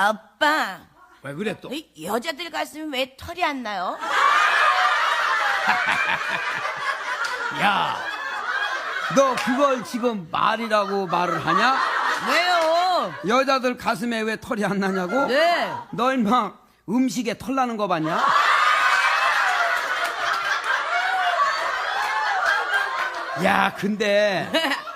아빠, 왜 그래 또? 이 여자들 가슴에 왜 털이 안 나요? 야, 너 그걸 지금 말이라고 말을 하냐? 왜요? 여자들 가슴에 왜 털이 안 나냐고? 네. 너 임마 음식에 털 나는 거 봤냐? 야, 근데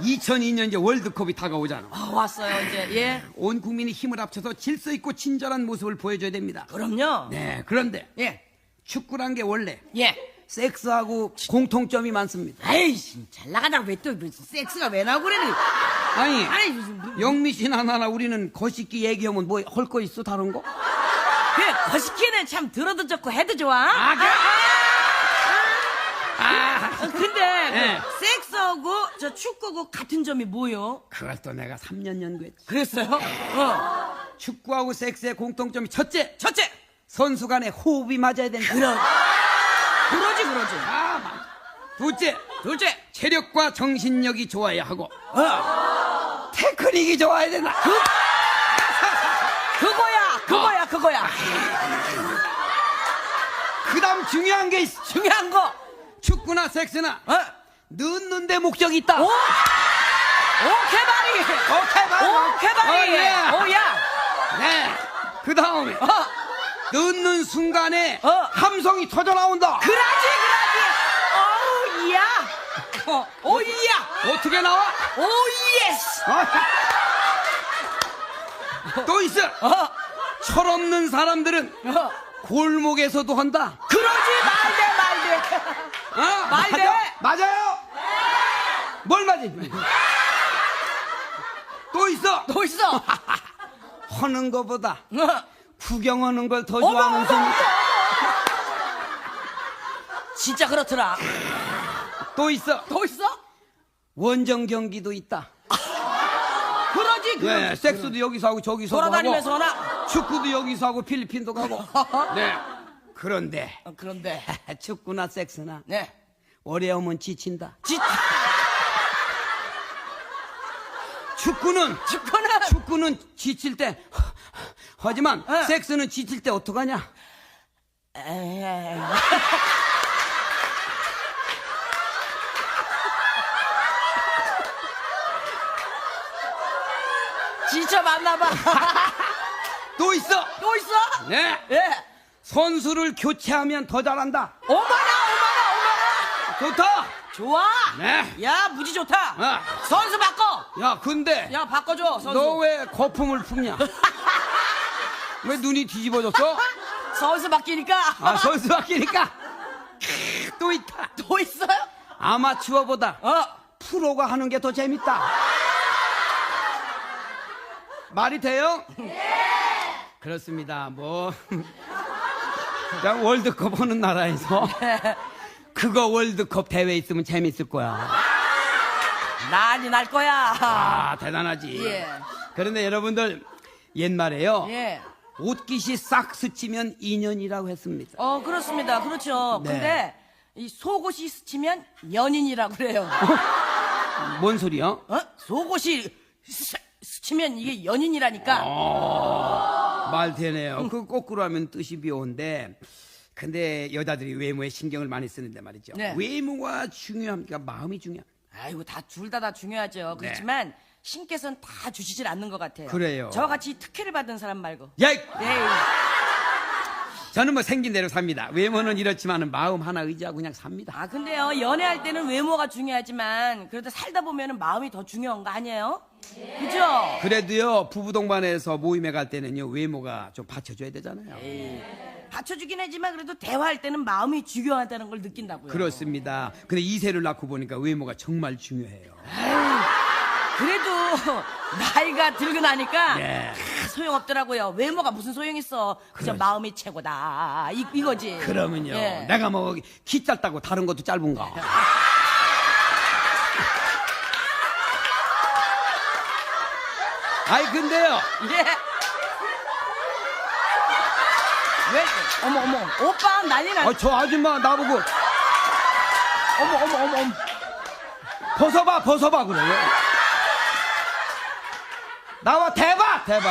2002년 이제 월드컵이 다가오잖아. 아, 왔어요, 이제. 예. 온 국민이 힘을 합쳐서 질서 있고 친절한 모습을 보여줘야 됩니다. 그럼요. 네, 그런데 예. 축구란 게 원래 예. 섹스하고 공통점이 많습니다. 아이씨, 잘 나가다가 왜또 섹스가 왜 나오고 그래? 아니, 아니, 무슨, 뭐, 영미 씨나 나나 우리는 거시기 얘기하면 뭐 할 거 있어 다른 거? 그래, 거시기는 참 들어도 좋고 해도 좋아. 아, 그- 아, 근데 예. 그 섹스하고 저 축구하고 같은 점이 뭐요? 그걸 또 내가 3년 연구했지. 그랬어요? 어. 축구하고 섹스의 공통점이 첫째, 첫째, 선수 간의 호흡이 맞아야 된다. 그러, 그러지, 그러지. 아, 맞아. 둘째, 둘째, 체력과 정신력이 좋아야 하고 어. 테크닉이 좋아야 된다. 그거야, 그거야, 그거야. 그다음 중요한 게 있어. 중요한 거. 축구나 섹스나 어? 넣는데 목적이 있다. 오! 오케바리! 오케바리! 오케바리! 어, 예. 오야! 네. 그 다음에 어! 넣는 순간에 어. 함성이 터져 나온다. 그라지, 그라지! 어우, 야! 어, 오이야! 어떻게 나와? 오, 예스! 어. 또 있어. 어, 철없는 사람들은 어. 골목에서도 한다. 말대! 어? 맞아, 맞아요. 뭘 맞지? 또 있어. 또 있어! 하는 거보다 어. 구경하는 걸 더 좋아하는. 어머! 진짜 그렇더라. 또 있어. 또 있어? 원정 경기도 있다. 그러지. 네, 섹스도 여기서 하고 저기서 돌아다니면서 하고 하나? 축구도 여기서 하고 필리핀도 가고. 네. 그런데 어, 그런데, 축구나 섹스나 네. 오래 하면 지친다. 지, 축구는 축구는 축구는 지칠 때 하지만 네. 섹스는 지칠 때 어떡하냐? 에이. 진짜 맞나봐. 또 있어. 또 있어? 네. 예. 선수를 교체하면 더 잘한다. 오마나, 오마나, 오마나. 좋다. 좋아. 네. 야, 무지 좋다. 어. 선수 바꿔. 야, 근데 야, 바꿔줘, 선수. 너 왜 거품을 품냐? 왜 눈이 뒤집어졌어? 선수 바뀌니까. 아, 선수 바뀌니까 또 있다. 또 있어요? 아마추어보다 어. 프로가 하는 게 더 재밌다. 말이 돼요? 그렇습니다. 뭐 자, 월드컵 하는 나라에서 그거 월드컵 대회 있으면 재밌을 거야. 난리 날 거야. 아, 대단하지. 예. 그런데 여러분들 옛말에요. 예. 옷깃이 싹 스치면 인연이라고 했습니다. 어, 그렇습니다. 그렇죠. 네. 근데 이 속옷이 스치면 연인이라고 그래요. 뭔 소리야? 어? 속옷이 스, 스치면 이게 연인이라니까. 어. 말 되네요. 그 거꾸로 하면 뜻이 비오는데 근데 여자들이 외모에 신경을 많이 쓰는데 말이죠. 네. 외모가 중요합니까? 마음이 중요합니까? 아이고 다 둘 다 다 중요하죠. 그렇지만 신께서는 다 주시질 않는 것 같아요. 네. 그래요. 저와 같이 특혜를 받은 사람 말고. 야, 에이, 저는 뭐 생긴 대로 삽니다. 외모는 이렇지만은 마음 하나 의지하고 그냥 삽니다. 아 근데요 연애할 때는 외모가 중요하지만 그래도 살다 보면은 마음이 더 중요한 거 아니에요? 그죠? 그래도요 부부 동반해서 모임에 갈 때는요 외모가 좀 받쳐줘야 되잖아요. 받쳐주긴 하지만 그래도 대화할 때는 마음이 중요하다는 걸 느낀다고요. 그렇습니다. 근데 이세를 낳고 보니까 외모가 정말 중요해요. 그래도 나이가 들고 나니까 네. 다 소용없더라고요. 외모가 무슨 소용 있어? 그저 마음이 최고다. 이, 이거지. 그러면요 예. 내가 뭐 키 짧다고 다른 것도 짧은가? 아이 근데요 예. 왜? 어머 어머 오빠 난리 나. 아, 저 아줌마 나보고 어머 어머 어머 어머. 벗어봐 벗어봐 그래요 나와 대박 대박